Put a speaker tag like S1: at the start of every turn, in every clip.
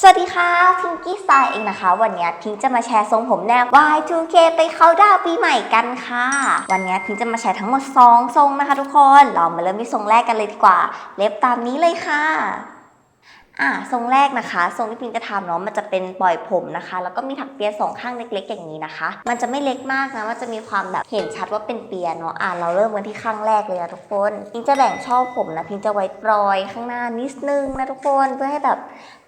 S1: สวัสดีค่ะพิงกี้สไตล์เองนะคะ วันนี้พิงจะมาแชร์ทรงผมแนว Y2K ไปเขาดาวปีใหม่กันค่ะ วันนี้พิงจะมาแชร์ทั้งหมด 2 ทรงนะคะทุกคน เรามาเริ่มที่ทรงแรกกันเลยดีกว่า เล็บตามนี้เลยค่ะ อ่าทรงแรกนะคะทรงที่พิงจะทำเนาะมันจะเป็นปล่อยผมนะคะ แล้วก็มีถักเปียสองข้างเล็กๆอย่างนี้นะคะ มันจะไม่เล็กมากนะมันจะมีความแบบเห็นชัดว่าเป็นเปียเนาะอ่าเราเริ่มกันที่ข้างแรกเลยนะทุกคนพิงจะแบ่งช่อผมนะพิงจะไว้ปลอยข้างหน้านิดนึงนะทุกคนเพื่อให้แบบ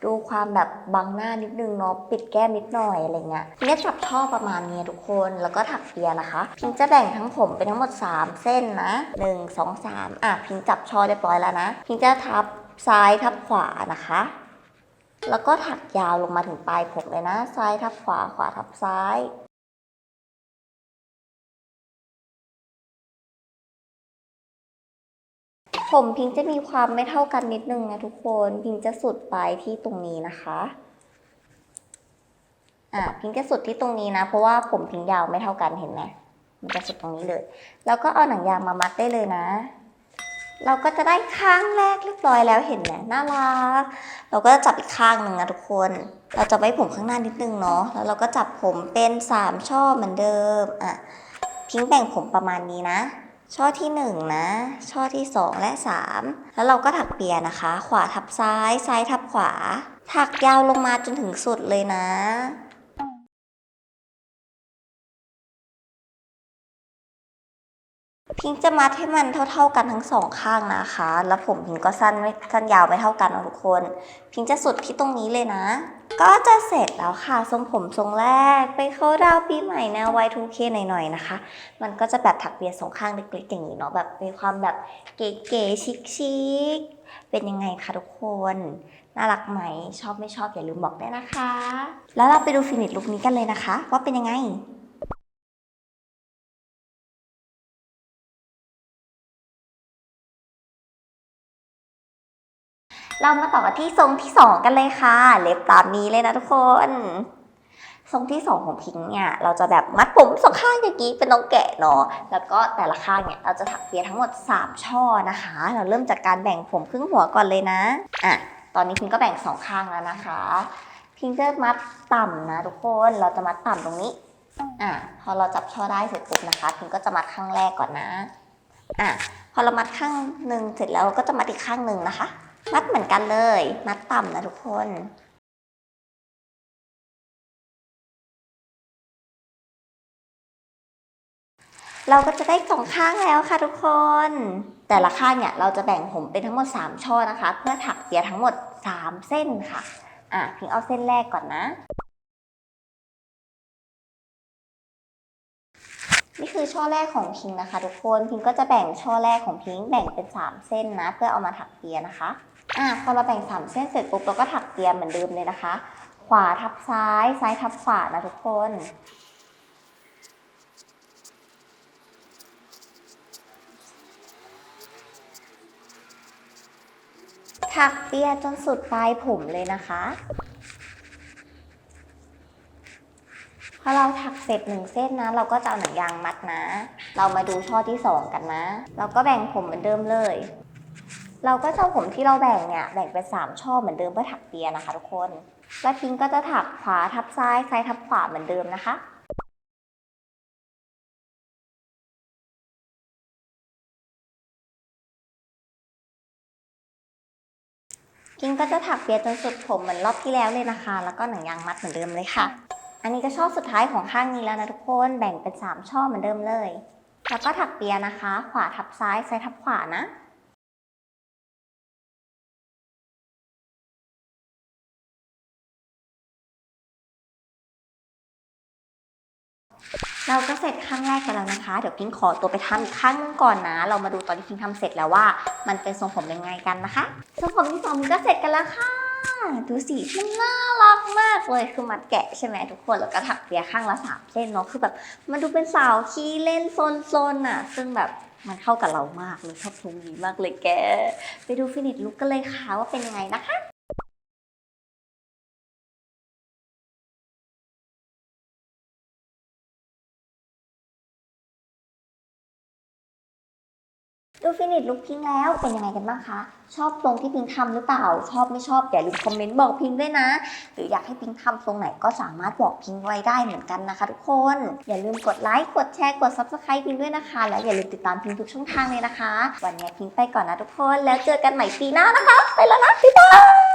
S1: ดูความแบบบังหน้านิดนึงเนาะปิดแก้มนิดหน่อยอะไรเงี้ยพิงจะจับช่อประมาณนี้ทุกคนแล้วก็ถักเปียนะคะพิงจะแบ่งทั้งผมเป็นทั้งหมด 3 เส้นนะ 1 2 3อะพิงจับช่อเรียบร้อยแล้วนะพิงจะทับ ซ้ายทับขวานะคะ แล้วก็ถักยาวลงมาถึงปลายผมเลยนะ ซ้ายทับขวา ขวาทับซ้าย ผมพิงจะมีความไม่เท่ากันนิดนึงนะทุกคน พิงจะสุดปลายที่ตรงนี้นะคะ อะ พิงจะสุดที่ตรงนี้นะ เพราะว่าผมพิงยาวไม่เท่ากันเห็นไหมมันจะสุดตรงนี้เลย แล้วก็เอาหนังยางมามัดได้เลยนะ เราก็จะได้ข้างแรกเรียบร้อยแล้วเห็นไหมน่ารัก เราก็จะจับอีกข้างหนึ่งนะทุกคน เราจะไว้ผมข้างหน้านิดนึงเนาะ แล้วเราก็จับผมเป็น3ช่อเหมือนเดิม อะพิงแบ่งผมประมาณนี้นะ ช่อที่ 1 นะ ช่อที่ 2 และ 3 แล้วเราก็ถักเปียนะคะ ขวาทับซ้าย ซ้ายทับขวา ถักยาวลงมาจนถึงสุดเลยนะ พิงจะมัดให้มันเท่า ๆกันทั้งสองข้างนะคะ แล้วผมพิงก็สั้นไม่สั้นยาวไม่เท่ากันนะทุกคน พิงจะสุดที่ตรงนี้เลยนะ ก็จะเสร็จแล้วค่ะ ทรงผมทรงแรก ไปเข้าดาวปีใหม่แนว Y2K หน่อยๆนะคะ มันก็จะแบบถักเปียสองข้างเล็กๆอย่างนี้เนาะ แบบมีความแบบเก๋ๆชิคๆ เป็นยังไงคะทุกคน น่ารักไหม ชอบไม่ชอบอย่าลืมบอกด้วยนะคะ แล้วเราไปดูฟินิชลุคนี้กันเลยนะคะ ว่าเป็นยังไง เรามาต่อกันที่ทรงที่ 2 กันเลยค่ะ เล็บตามนี้เลยนะทุกคน ทรงที่ 2 ของพิงค์เนี่ย เราจะแบบมัดผมสองข้างอย่างนี้เป็นน้องแกะเนาะ แล้วก็แต่ละข้างเนี่ย เราจะถักเปียทั้งหมด 3 ช่อนะคะ เราเริ่มจากการแบ่งผมครึ่งหัวก่อนเลยนะ อะ ตอนนี้พิงก็แบ่งสองข้างแล้วนะคะ พิงจะมัดต่ำนะทุกคน เราจะมัดต่ำตรงนี้ อะ พอเราจับช่อได้เสร็จปุ๊บนะคะ พิงก็จะมัดข้างแรกก่อนนะ อะ พอเรามัดข้างหนึ่งเสร็จแล้วก็จะมัดอีกข้างหนึ่งนะคะ มัดเหมือนกันเลย มัดต่ำนะทุกคนเราก็จะได้สองข้างแล้วค่ะทุกคน แต่ละข้างเนี่ยเราจะแบ่งผมเป็นทั้งหมด 3 ช่อนะคะ เพื่อถักเปียทั้งหมด 3 เส้นค่ะ อะพิงเอาเส้นแรกก่อนนะ นี่คือช่อแรกของพิงนะคะ ทุกคนพิงก็จะแบ่งช่อแรกของพิงแบ่งเป็น 3 เส้นนะ เพื่อเอามาถักเปียนะคะอะพอเราแบ่ง3เส้นเสร็จปุ๊บเราก็ถักเปียเหมือนเดิมเลยนะคะ ขวาทับซ้าย ซ้ายทับขวานะทุกคนถักเปียจนสุดปลายผมเลยนะคะ พอเราถักเสร็จหนึ่งเส้นนะ เราก็จะเอาหนังยางมัดนะ เรามาดูช่อที่สองกันนะ เราก็แบ่งผมเหมือนเดิมเลย เราก็จะเอาผมที่เราแบ่งเนี่ยแบ่งเป็นสามช่อเหมือนเดิมเพื่อถักเปียนะคะทุกคน แล้วพิงก็จะถักขวาทับซ้ายซ้ายทับขวาเหมือนเดิมนะคะพิงก็จะถักเปียจนสุดผมเหมือนรอบที่แล้วเลยนะคะ แล้วก็หนังยางมัดเหมือนเดิมเลยค่ะ อันนี้ก็ช่อสุดท้ายของข้างนี้แล้วนะทุกคนแบ่งเป็น 3 ช่อเหมือนเดิมเลย แล้วก็ถักเปียนะคะ ขวาทับซ้ายซ้ายทับขวานะ เราก็เสร็จข้างแรกกันแล้วนะคะ เดี๋ยวพิงขอตัวไปทำอีกข้างนึงก่อนนะ เรามาดูตอนที่พิงทำเสร็จแล้วว่า มันเป็นทรงผมยังไงกันนะคะทรงผมที่สองพิงก็เสร็จกันแล้วค่ะดูสิมันน่ารักมากเลยคือมัดแกะใช่ไหมทุกคนแล้วก็ถักเปียข้างละสามเส้นเนาะคือแบบ มันดูเป็นสาวขี้เล่นโซนๆน่ะ ซึ่งแบบมันเข้ากับเรามากเลยชอบทรงนี้มากเลยแก ไปดูฟินิชลุกกันเลยค่ะว่าเป็นยังไงนะคะ ดูฟินิชลุคพิงแล้วเป็นยังไงกันบ้างคะ ชอบทรงที่พิงทำหรือเปล่า ชอบไม่ชอบอย่าลืมคอมเมนต์บอกพิงด้วยนะ หรืออยากให้พิงทำทรงไหนก็สามารถบอกพิงไว้ได้เหมือนกันนะคะ ทุกคน อย่าลืมกดไลค์กดแชร์กด subscribe พิงด้วยนะคะ และอย่าลืมติดตามพิงทุกช่องทางเลยนะคะ วันนี้พิงไปก่อนนะทุกคน แล้วเจอกันใหม่ปีหน้านะคะ ไปแล้วนะบ๊ายบาย